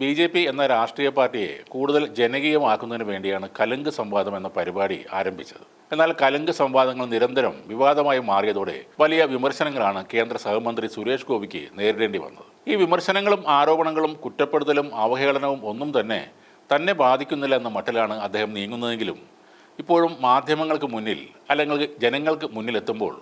B J P എന്ന രാഷ്ട്രീയ പാർട്ടിയെ കൂടുതൽ ജനകീയമാക്കുന്നതിന് വേണ്ടിയാണ് കലുങ്ക് സംവാദം എന്ന പരിപാടി ആരംഭിച്ചത്. എന്നാൽ കലുങ്ക് സംവാദങ്ങൾ നിരന്തരം വിവാദമായി മാറിയതോടെ വലിയ വിമർശനങ്ങളാണ് കേന്ദ്ര സഹമന്ത്രി സുരേഷ് ഗോപിക്ക് നേരിടേണ്ടി വന്നത്. ഈ വിമർശനങ്ങളും ആരോപണങ്ങളും കുറ്റപ്പെടുത്തലും അവഹേളനവും ഒന്നും തന്നെ തന്നെ ബാധിക്കുന്നില്ല എന്ന മട്ടിലാണ് അദ്ദേഹം നീങ്ങുന്നതെങ്കിലും ഇപ്പോഴും മാധ്യമങ്ങൾക്ക് മുന്നിൽ അല്ലെങ്കിൽ ജനങ്ങൾക്ക് മുന്നിലെത്തുമ്പോൾ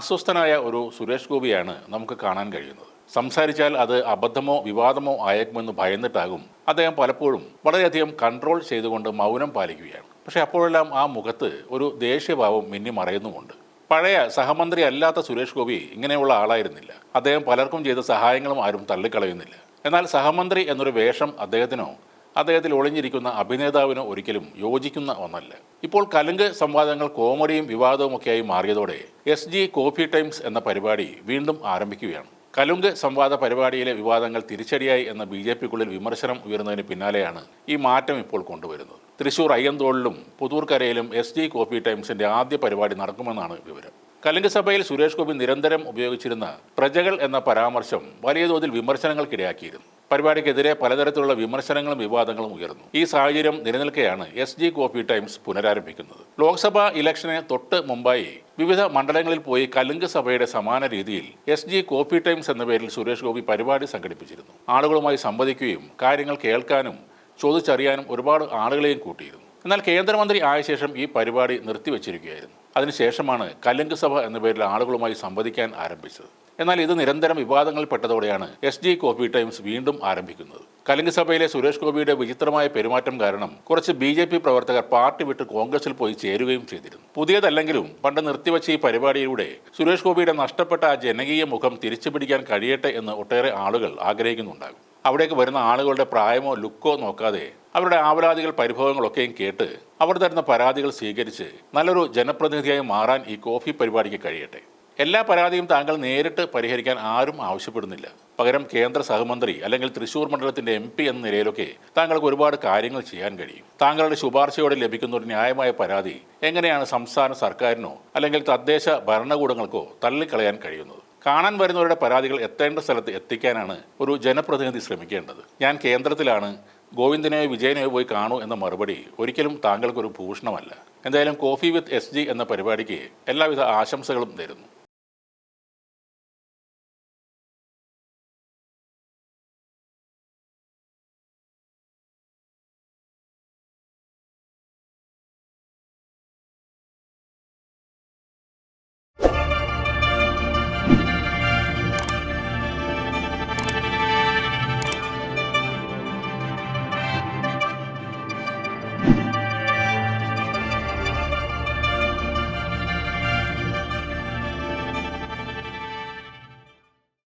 അസ്വസ്ഥനായ ഒരു സുരേഷ് ഗോപിയാണ് നമുക്ക് കാണാൻ കഴിയുന്നത്. സംസാരിച്ചാൽ അത് അബദ്ധമോ വിവാദമോ ആയേക്കുമെന്ന് ഭയന്നിട്ടാകും. അദ്ദേഹം പലപ്പോഴും വളരെയധികം കൺട്രോൾ ചെയ്തുകൊണ്ട് മൗനം പാലിക്കുകയാണ്. പക്ഷേ അപ്പോഴെല്ലാം ആ മുഖത്ത് ഒരു ദേഷ്യഭാവം മിന്നി മറയുന്നുമുണ്ട്. പഴയ സഹമന്ത്രി അല്ലാത്ത സുരേഷ് ഗോപി ഇങ്ങനെയുള്ള ആളായിരുന്നില്ല. അദ്ദേഹം പലർക്കും ചെയ്ത സഹായങ്ങളും ആരും തള്ളിക്കളയുന്നില്ല. എന്നാൽ സഹമന്ത്രി എന്നൊരു വേഷം അദ്ദേഹത്തിനോ അദ്ദേഹത്തിൽ ഒളിഞ്ഞിരിക്കുന്ന അഭിനേതാവിനോ ഒരിക്കലും യോജിക്കുന്ന ഒന്നല്ല. ഇപ്പോൾ കലുങ്ക് സംവാദങ്ങൾ കോമഡിയും വിവാദവുമൊക്കെയായി മാറിയതോടെ എസ് ജി കോഫി ടൈംസ് എന്ന പരിപാടി വീണ്ടും ആരംഭിക്കുകയാണ്. കലുങ്ക് സംവാദ പരിപാടിയിലെ വിവാദങ്ങൾ തിരിച്ചടിയായി എന്ന ബി ജെ പിക്കുള്ളിൽ വിമർശനം ഉയർന്നതിന് പിന്നാലെയാണ് ഈ മാറ്റം ഇപ്പോൾ കൊണ്ടുവരുന്നത്. തൃശൂർ അയ്യന്തോളിലും പുതൂർക്കരയിലും എസ് ജി കോഫി ടൈംസിന്റെ ആദ്യ പരിപാടി നടക്കുമെന്നാണ് വിവരം. കലിംഗ സഭയിൽ സുരേഷ് ഗോപി നിരന്തരം ഉപയോഗിച്ചിരുന്ന പ്രജകൾ എന്ന പരാമർശം വലിയ തോതിൽ വിമർശനങ്ങൾക്കിടയാക്കിയിരുന്നു. പരിപാടിക്കെതിരെ പലതരത്തിലുള്ള വിമർശനങ്ങളും വിവാദങ്ങളും ഉയർന്നു. ഈ സാഹചര്യം നിലനിൽക്കെയാണ് എസ് ജി കോഫി ടൈംസ് പുനരാരംഭിക്കുന്നത്. ലോക്സഭാ ഇലക്ഷന് തൊട്ട് മുമ്പായി വിവിധ മണ്ഡലങ്ങളിൽ പോയി കലുങ്ക് സഭയുടെ സമാന രീതിയിൽ എസ് ജി കോഫി ടൈംസ് എന്ന പേരിൽ സുരേഷ് ഗോപി പരിപാടി സംഘടിപ്പിച്ചിരുന്നു. ആളുകളുമായി സംവദിക്കുകയും കാര്യങ്ങൾ കേൾക്കാനും ചോദിച്ചറിയാനും ഒരുപാട് ആളുകളെയും കൂട്ടിയിരുന്നു. എന്നാൽ കേന്ദ്രമന്ത്രി ആയ ശേഷം ഈ പരിപാടി നിർത്തിവെച്ചിരിക്കുകയായിരുന്നു. അതിനുശേഷമാണ് കലുങ്ക് സഭ എന്ന പേരിൽ ആളുകളുമായി സംവദിക്കാൻ ആരംഭിച്ചത്. എന്നാൽ ഇത് നിരന്തരം വിവാദങ്ങളിൽപ്പെട്ടതോടെയാണ് എസ് ജി കോഫി ടൈംസ് വീണ്ടും ആരംഭിക്കുന്നത്. കലിംഗ് സഭയിലെ സുരേഷ് ഗോപിയുടെ വിചിത്രമായ പെരുമാറ്റം കാരണം കുറച്ച് ബി ജെ പി പ്രവർത്തകർ പാർട്ടി വിട്ട് കോൺഗ്രസിൽ പോയി ചേരുകയും ചെയ്തിരുന്നു. പുതിയതല്ലെങ്കിലും പണ്ട് നിർത്തിവച്ച ഈ പരിപാടിയിലൂടെ സുരേഷ് ഗോപിയുടെ നഷ്ടപ്പെട്ട ആ ജനകീയ മുഖം തിരിച്ചു പിടിക്കാൻ കഴിയട്ടെ എന്ന് ഒട്ടേറെ ആളുകൾ ആഗ്രഹിക്കുന്നുണ്ടാകും. അവിടേക്ക് വരുന്ന ആളുകളുടെ പ്രായമോ ലുക്കോ നോക്കാതെ അവരുടെ ആവലാതികൾ പരിഭവങ്ങളൊക്കെയും കേട്ട് അവർ തരുന്ന പരാതികൾ സ്വീകരിച്ച് നല്ലൊരു ജനപ്രതിനിധിയായി മാറാൻ ഈ കോഫി പരിപാടിക്ക് കഴിയട്ടെ. എല്ലാ പരാതിയും താങ്കൾ നേരിട്ട് പരിഹരിക്കാൻ ആരും ആവശ്യപ്പെടുന്നില്ല. പകരം കേന്ദ്ര സഹമന്ത്രി അല്ലെങ്കിൽ തൃശൂർ മണ്ഡലത്തിന്റെ എം പി എന്ന നിലയിലൊക്കെ താങ്കൾക്ക് ഒരുപാട് കാര്യങ്ങൾ ചെയ്യാൻ കഴിയും. താങ്കളുടെ ശുപാർശയോടെ ലഭിക്കുന്ന ഒരു ന്യായമായ പരാതി എങ്ങനെയാണ് സംസ്ഥാന സർക്കാരിനോ അല്ലെങ്കിൽ തദ്ദേശ ഭരണകൂടങ്ങൾക്കോ തള്ളിക്കളയാൻ കഴിയുന്നത്? കാണാൻ വരുന്നവരുടെ പരാതികൾ എത്തേണ്ട സ്ഥലത്ത് എത്തിക്കാനാണ് ഒരു ജനപ്രതിനിധി ശ്രമിക്കേണ്ടത്. ഞാൻ കേന്ദ്രത്തിലാണ് ഗോവിന്ദനെയോ വിജയനെയോ പോയി കാണൂ എന്ന മറുപടി ഒരിക്കലും താങ്കൾക്കൊരു ഭൂഷണമല്ല. എന്തായാലും കോഫി വിത്ത് എസ് എന്ന പരിപാടിക്ക് എല്ലാവിധ ആശംസകളും നേരുന്നു.